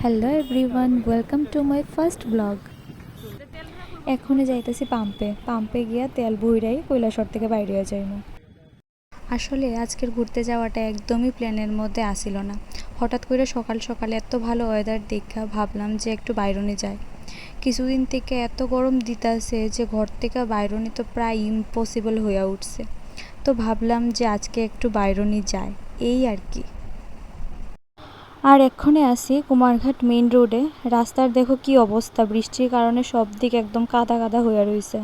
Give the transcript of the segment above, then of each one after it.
Hello everyone welcome to my first blog এখনই যাইতেছি পাম্পে। পাম্পে গিয়া তেল বইরাই কৈলাসর থেকে বাইরে যাইব আসলে আজকের ঘুরতে যাওয়াটা একদমই প্ল্যানের মধ্যে আসিল না। হঠাৎ করে সকাল সকালে এত ভালো ওয়েদার দেখা ভাবলাম যে একটু বাইরনে যাই। কিছুদিন থেকে এত গরম দিতাছে যে ঘর থেকে বাইরনি তো প্রায় ইম্পসিবল হয়ে উঠছে। তো ভাবলাম যে আজকে একটু বাইরনি যাই এই আর কি। আর এক্ষণে আসি কুমারঘাট মেইন রোডে। রাস্তার দেখো কি অবস্থা বৃষ্টির কারণে সব দিক একদম কাদা কাদা হয়ে রয়েছে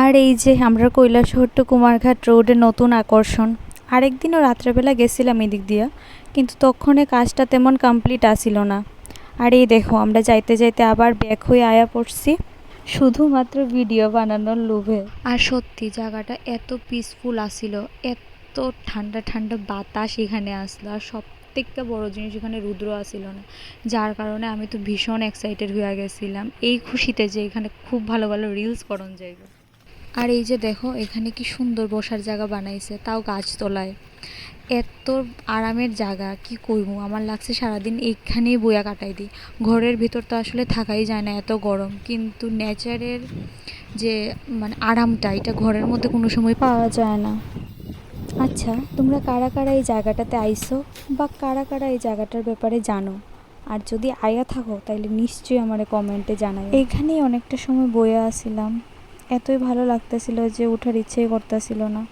আর এই যে আমরা কৈলাসহর টু কুমারঘাট রোডে নতুন আকর্ষণ। আরেকদিনও রাত্রেবেলা গেছিলাম এদিক দিয়া কিন্তু তখনে কাজটা তেমন কমপ্লিট আসিল না। আর এই দেখো আমরা যাইতে যাইতে আবার ব্যাক হয়ে আয়া পড়ছি। শুধুমাত্র ভিডিও বানানোর লোভে। আর সত্যি, জায়গাটা এত পিসফুল আসিল এত ঠান্ডা ঠান্ডা বাতাস এখানে আসলো, আর সব প্রত্যেকটা বড় জিনিস এখানে রুদ্র আসিল না। যার কারণে আমি তো ভীষণ এক্সাইটেড হয়ে গেছিলাম। এই খুশিতে যে এখানে খুব ভালো ভালো রিলস করন যাইবে। আর এই যে দেখো, এখানে কি সুন্দর বসার জায়গা বানাইছে, তাও গাছতলায় এত আরামের জায়গা, কি কইবো? আমার লাগছে সারাদিন এইখানেই বইয়া কাটাই দিই। ঘরের ভিতর তো আসলে থাকাই যায় না, এত গরম। কিন্তু নেচারের যে মানে আরামটা, এটা ঘরের মধ্যে কোনো সময় পাওয়া যায় না। আচ্ছা তোমরা কারা কারা এই জায়গাটাতে আইসো বা কারা কারা এই জায়গাটার ব্যাপারে জানো? আর যদি আয়া থাকো তাহলে নিশ্চয়ই আমার কমেন্টে জানাই এখানেই অনেকটা সময় বয়ে আসিলাম। এতই ভালো লাগতেছিল যে ওঠার ইচ্ছেই করতেছিল না।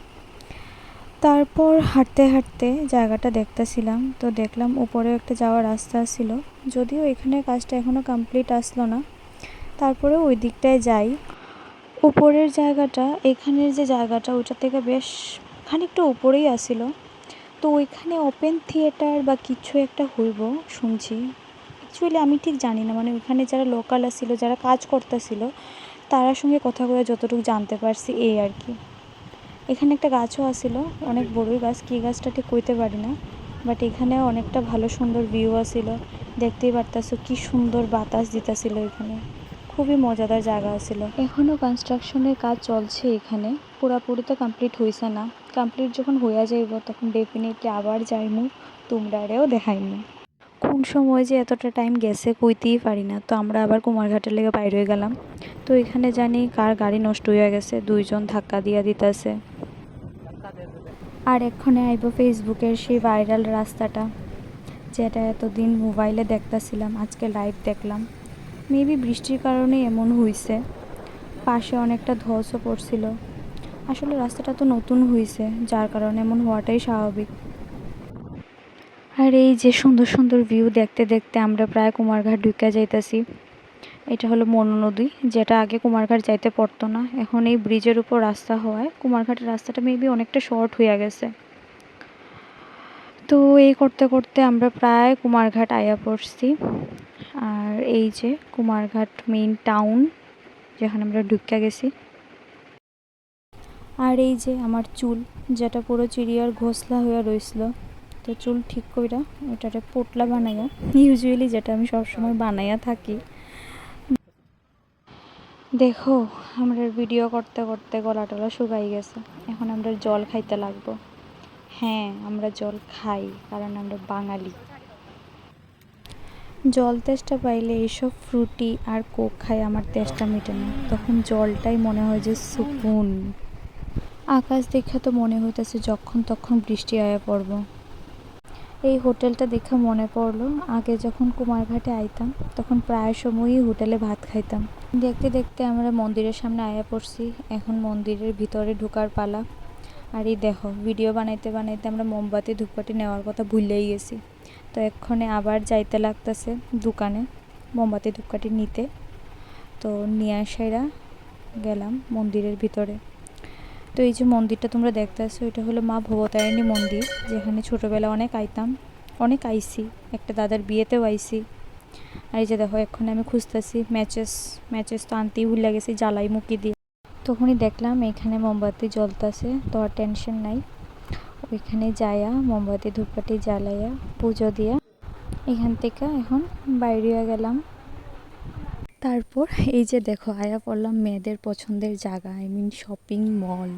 তারপর হাঁটতে হাঁটতে জায়গাটা দেখতেছিলাম, তো দেখলাম উপরে একটা যাওয়ার রাস্তা ছিল, যদিও এখানে কাজটা এখনও কমপ্লিট আসলো না। তারপরে ওই দিকটায় যাই। উপরের জায়গাটা, এখানের যে জায়গাটা, ওইটা থেকে বেশ খানিকটা উপরেই আসিল। তো ওইখানে ওপেন থিয়েটার বা কিছু একটা হইব শুনছি। অ্যাকচুয়ালি আমি ঠিক জানি না মানে ওইখানে যারা লোকাল আসিল, যারা কাজ করতেছিল তারার সঙ্গে কথা বলে যতটুকু জানতে পারছি এই আর কি। এখানে একটা গাছও আসিল অনেক বড়ই গাছ, কী গাছটা ঠিক কইতে পারি না বাট এখানে অনেকটা ভালো সুন্দর ভিউ আসিল দেখতেই পারতাছো কি সুন্দর বাতাস দিতেছিল এখানে। খুবই মজাদার জায়গা ছিল এখনও কনস্ট্রাকশনের কাজ চলছে এখানে, পুরাপুরি তো কমপ্লিট হয়েছে না। কমপ্লিট যখন হইয়া যাইব, তখন ডেফিনেটলি আবার যাইমু, তোমরারেও দেখাইমু। কোন সময় যে এতটা টাইম গেছে কইতেই পারি না, তো আমরা আবার কুমারঘাটের লেগে বাইরে হয়ে গেলাম। তো এখানে জানি কার গাড়ি নষ্ট হয়ে গেছে, দুইজন ধাক্কা দিয়া দিতেছে। আর এক্ষণে আইব ফেসবুকের সেই ভাইরাল রাস্তাটা, যেটা এতদিন মোবাইলে দেখতাছিলাম, আজকে লাইভ দেখলাম। মেবি বৃষ্টির কারণে এমন হইছে। পাশে অনেকটা ধসও পড়ছিল। আসলে রাস্তাটা তো নতুন হয়েছে যার কারণে এমন হওয়াটাই স্বাভাবিক। আর এই যে সুন্দর সুন্দর ভিউ দেখতে দেখতে আমরা প্রায় কুমারঘাট ঢুকে যাইতাছি। এটা হলো মনু নদী, যেটা আগে কুমারঘাট যাইতে পারতো না। এখন এই ব্রিজের উপর রাস্তা হওয়ায় কুমারঘাটের রাস্তাটা মেবি অনেকটা শর্ট হয়ে গেছে। তো এই করতে করতে আমরা প্রায় কুমারঘাট আয়া পড়ছি। আর এই যে কুমারঘাট মেইন টাউন যেখানে আমরা ঢুকে গেছি। আর এই যে আমার চুল, যেটা পুরো চিড়িয়ার ঘোসলা হয়ে রয়েছিল তো চুল ঠিক কইরা ওটারে পোটলা বানাইয়া ইউজুয়ালি যেটা আমি সবসময় বানাইয়া থাকি। দেখো, আমরা ভিডিও করতে করতে গলা টলা শুকাই গেছে। এখন আমরা জল খাইতে লাগবো। হ্যাঁ আমরা জল খাই, কারণ আমরা বাঙালি। জল তেষ্টা পাইলে এইসব ফ্রুটি আর কোক খাই আমার তেষ্টা মেটে না। তখন জলটাই মনে হয় যে সুকুন আকাশ দেখে তো মনে হইতেছে যখন তখন বৃষ্টি আয়া পড়ব। এই হোটেলটা দেখে মনে পড়ল। আগে যখন কুমারঘাটে আইতাম, তখন প্রায় সময়ই হোটেলে ভাত খাইতাম। দেখতে দেখতে আমরা মন্দিরের সামনে আয়া পড়ছি। এখন মন্দিরের ভিতরে ঢোকার পালা। আর এই দেখো, ভিডিও বানাইতে বানাইতে আমরা মোমবাতি, ধূপকাঠি নেওয়ার কথা ভুলেই গেছি। তো এক্ষণে আবার যাইতে লাগতেছে দোকানে, মোমবাতি, ধূপকাঠি নিতে। তো নিয়ে আসাইরা গেলাম মন্দিরের ভিতরে। তো এই যে মন্দিরটা তোমরা দেখতে আসছো এটা হলো মা ভবতারিণী মন্দির, যেখানে ছোটোবেলা অনেক আইতাম, অনেক আইছি একটা দাদার বিয়েতেও আইসি। আর এই যে দেখো এখন আমি খুঁজতেছি ম্যাচেস ম্যাচেস তো আনতেই ভুলে গেছি, জ্বালাই মুখি দিয়ে। তখনই দেখলাম এখানে মোমবাতি জ্বলতেছে, তো আর টেনশন নাই। ওইখানে যায়া মোমবাতি ধূপকাঠি জ্বালাইয়া পুজো দিয়া, এখান থেকে এখন বাইরে গেলাম। তারপর এই যে দেখো আয়া পড়লাম মেয়েদের পছন্দের জায়গা আই মিন শপিং মল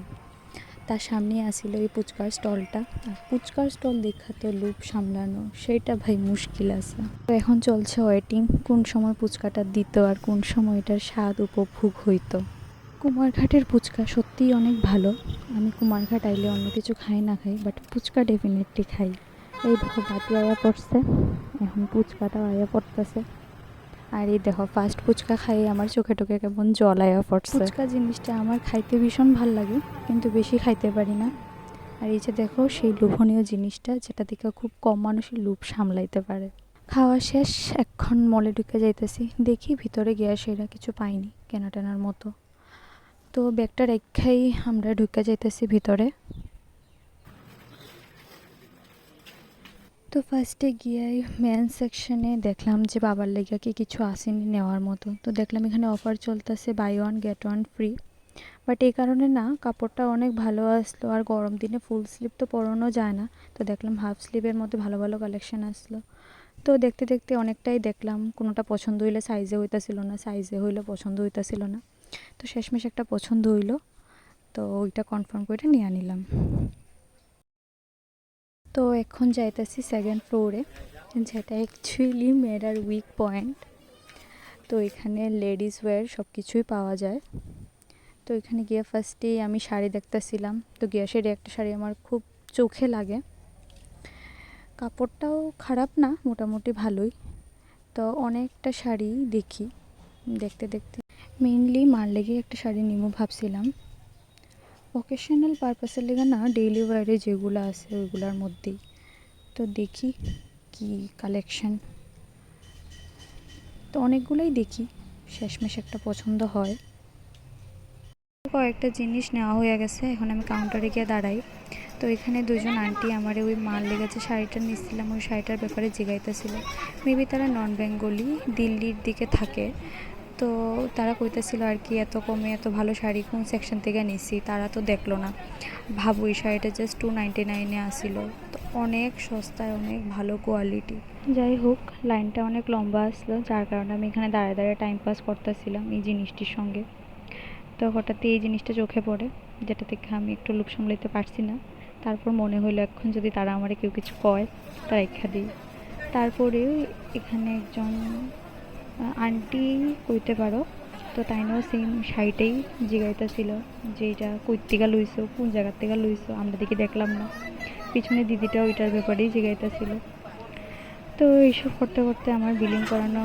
তার সামনে আসিল এই পুচকার স্টলটা। আর পুচকার স্টল দেখা তো লুপ সামলানো, সেইটা ভাই মুশকিল আছে। তো এখন চলছে ওয়েটিং কোন সময় পুচকাটা দিত আর কোন সময় এটার স্বাদ উপভোগ হইতো। কুমারঘাটের ফুচকা সত্যিই অনেক ভালো। আমি কুমারঘাট আইলে অন্য কিছু খাই না খাই বাট ফুচকা ডেফিনেটলি খাই। এই দেখো বাতি আয়া পড়ছে, এখন ফুচকাটাও আয়া পড়তেছে। আর এই দেখো ফার্স্ট ফুচকা খাই আমার চোখে টোকে কেমন জল আয়া পড়ছে। ফুচকা জিনিসটা আমার খাইতে ভীষণ ভালো লাগে, কিন্তু বেশি খাইতে পারি না। আর এই যে দেখো, সেই লোভনীয় জিনিসটা, যেটা থেকে খুব কম মানুষই লোভ সামলাইতে পারে। খাওয়া শেষ, এখন মলে ঢুকে যাইতেছি। দেখি ভিতরে গিয়া সেরা কিছু পাইনি কেনা টেনার মতো। তো ব্যাগটা রেখাই আমরা ঢুকে যাইতেছি ভিতরে। তো ফার্স্টে গিয়ে মেন সেকশনে দেখলাম যে বাবার লেগে কি কিছু আসেনি নেওয়ার মতো। তো দেখলাম এখানে অফার চলতেছে buy one get one free but এই কারণে না, কাপড়টা অনেক ভালো আসলো আর গরম দিনে ফুল স্লিভ তো পরানো যায় না। তো দেখলাম হাফ স্লিভের মধ্যে ভালো ভালো কালেকশন আসলো। তো দেখতে দেখতে অনেকটাই দেখলাম, কোনোটা পছন্দ হইলে সাইজে হইতাছিল না সাইজে হইলে পছন্দ হইতাছিল না। তো শেষমেশ একটা পছন্দ হইল। তো ওইটা কনফার্ম করে নিয়ে নিলাম। তো এখন যাইতেছি সেকেন্ড ফ্লোরে যেটা অ্যাকচুয়ালি মেয়েরার উইক পয়েন্ট তো এখানে লেডিস ওয়্যার সব কিছুই পাওয়া যায়। তো এখানে গিয়ে ফার্স্টেই আমি শাড়ি দেখতেছিলাম। তো গ্যাসের একটা শাড়ি আমার খুব চোখে লাগে। কাপড়টাও খারাপ না, মোটামুটি ভালোই। তো অনেকটা শাড়ি দেখি, দেখতে দেখতে। মেইনলি মার লেগে একটা শাড়ি নিমো ভাবছিলাম। অকেশনাল পারপাসের লেগে না ডেইলি ওয়ারে যেগুলো আছে ওইগুলোর মধ্যেই। তো দেখি কি কালেকশন তো অনেকগুলোই দেখি, শেষমেশ একটা পছন্দ হয়। কয়েকটা জিনিস নেওয়া হয়ে গেছে, এখন আমি কাউন্টারে গিয়ে দাঁড়াই। তো এখানে দুজন আন্টি আমার ওই মাল লেগেছে, শাড়িটা নিচ্ছিলাম, ওই শাড়িটার ব্যাপারে জিগাইতেছিল। মেবি তারা নন বেঙ্গলি দিল্লির দিকে থাকে। তো তারা কইতেছিল আর কি, এত কমে এত ভালো শাড়ি কোন সেকশন থেকে নিছি? তারা তো দেখল না। ভাবো, এই শাড়িটা জাস্ট টু নাইনটি নাইনে আসিল। তো অনেক সস্তায়, অনেক ভালো কোয়ালিটি যাই হোক, লাইনটা অনেক লম্বা আসলো, যার কারণে আমি এখানে দাঁড়িয়ে দাঁড়িয়ে টাইম পাস করতেছিলাম এই জিনিসটির সঙ্গে। তো হঠাৎই এই জিনিসটা চোখে পড়ে, যেটা থেকে আমি একটু লোভ সামলাইতে পারছি না। তারপর মনে হলো এখন যদি তারা আমারে কেউ কিছু কয়, তারা ইচ্ছা দিই। তারপরে এখানে একজন আন্টি কইতে পারো, তো তাইনও সেম শাড়িটাই জিগাইতেছিল, যে এটা কইতিকা লইছো, কোন জায়গার থেকে লইছো, আমরা দেখি দেখলাম না। পিছনে দিদিটা ওইটার ব্যাপারেই জিগাইতেছিল। তো এইসব করতে করতে আমার বিলিং করানো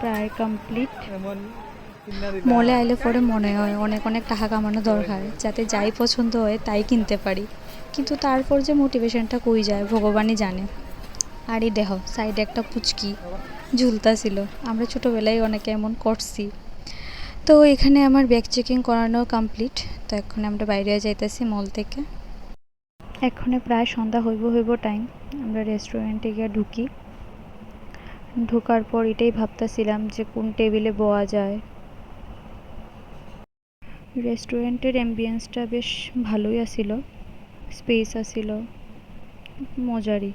প্রায় কমপ্লিট মলে আইলে পরে মনে হয় অনেক অনেক টাকা কামানো দরকার, যাতে যাই পছন্দ হয় তাই কিনতে পারি। কিন্তু তারপর যে মোটিভেশনটা কই যায়, ভগবানই জানে। আর এই দেহ সাইডে একটা পুচকি ঝুলতা ছিল আমরা ছোটোবেলায় অনেকে এমন করছি। তো এখানে আমার ব্যাগ চেকিং করানো কমপ্লিট তো এখন আমরা বাইরে যাইতেছি মল থেকে। এখানে প্রায় সন্ধ্যা হইব হইব টাইম আমরা রেস্টুরেন্টে গিয়ে ঢুকি। ঢোকার পর এটাই ভাবতেছিলাম যে কোন টেবিলে বয়া যায়। রেস্টুরেন্টের অ্যাম্বিয়েন্সটা বেশ ভালোই আছিল। স্পেস আছিল। মজারই।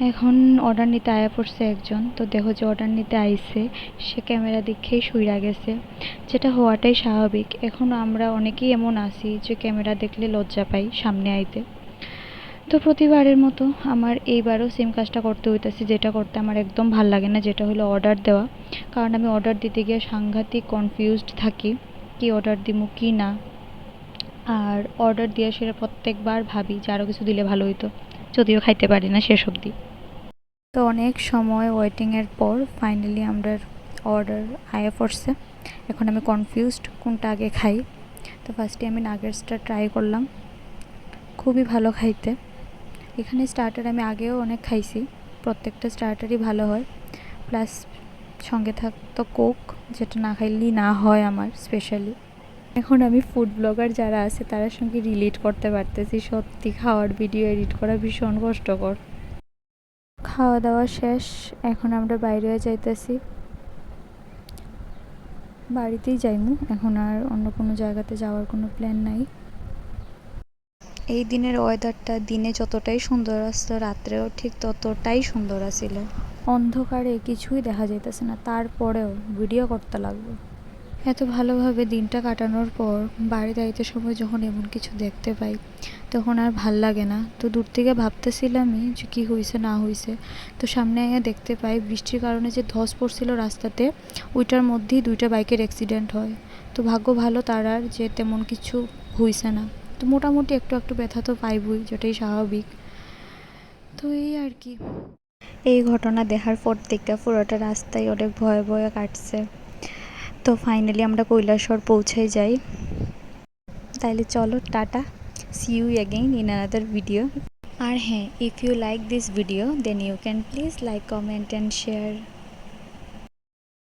এখন অর্ডার নিতে আয়া পড়ছে একজন, তো দেখো যে অর্ডার নিতে আইছে, সে ক্যামেরা দেখেই শুইরা গেছে। যেটা হওয়াটাই স্বাভাবিক। এখন আমরা অনেকেই এমন আছি যে ক্যামেরা দেখলে লজ্জা পাই সামনে আইতে। তো প্রতিবারের মতো আমার এইবারও সেম কাজটা করতে হইতেছে, যেটা করতে আমার একদম ভালো লাগে না, যেটা হলো অর্ডার দেওয়া। কারণ আমি অর্ডার দিতে গিয়ে সাংঘাতিক কনফিউজড থাকি, কি অর্ডার দিমু, কি না। আর অর্ডার দিয়ে সেটা প্রত্যেকবার ভাবি যে আরও কিছু দিলে ভালো হইতো। যদিও খাইতে পারি না শেষ অবধি। তো অনেক সময় ওয়েটিংয়ের পর ফাইনালি আমরা অর্ডার আয়া পড়ছে। এখন আমি কনফিউজড কোনটা আগে খাই। তো ফার্স্টে আমি নাগেটসটা ট্রাই করলাম। খুবই ভালো খাইতে। এখানে স্টার্টার আমি আগেও অনেক খাইছি। প্রত্যেকটা স্টার্টারই ভালো হয়। প্লাস সঙ্গে থাকতো কোক যেটা না খাইলেই না হয় আমার স্পেশালি এখন আমি ফুড ব্লগার যারা আছে তার সঙ্গে রিলেট করতে পারতেছি। সত্যি খাওয়ার ভিডিও এডিট করা ভীষণ কষ্টকর। খাওয়া দাওয়া শেষ, এখন আমরা বাইরে যাইতেছি। বাড়িতেই যাইমু, এখন আর অন্য কোনো জায়গাতে যাওয়ার কোনো প্ল্যান নাই। এই দিনের ওয়েদারটা দিনে যতটাই সুন্দর আসতো, রাত্রেও ঠিক ততটাই সুন্দর আছিল। অন্ধকারে কিছুই দেখা যাইতেছে না, তারপরেও ভিডিও করতে লাগবে। এত ভালোভাবে দিনটা কাটানোর পর বাড়ি আইতে সময় যখন এমন কিছু দেখতে পাই, তখন আর ভালো লাগে না। তো দূর থেকে ভাবতেছিলামই যে কী হয়েছে না হয়েছে তো সামনে আগে দেখতে পাই বৃষ্টির কারণে যে ধস পড়ছিল রাস্তাতে, ওইটার মধ্যেই দুইটা বাইকের অ্যাক্সিডেন্ট হয়। তো ভাগ্য ভালো তার আর যে তেমন কিছু হয়েছে না। তো মোটামুটি একটু একটু ব্যথা তো পাইবই, যেটাই স্বাভাবিক। তো এই আর কি। এই ঘটনা দেখার পর থেকে পুরোটা রাস্তায় অনেক ভয়ে ভয়ে কাটছে। তো ফাইনালি আমরা কৈলাসর পৌঁছে যাই। তাইলে চলো, tata. See you again in another video আর হ্যাঁ if you like this video then you can please like comment and share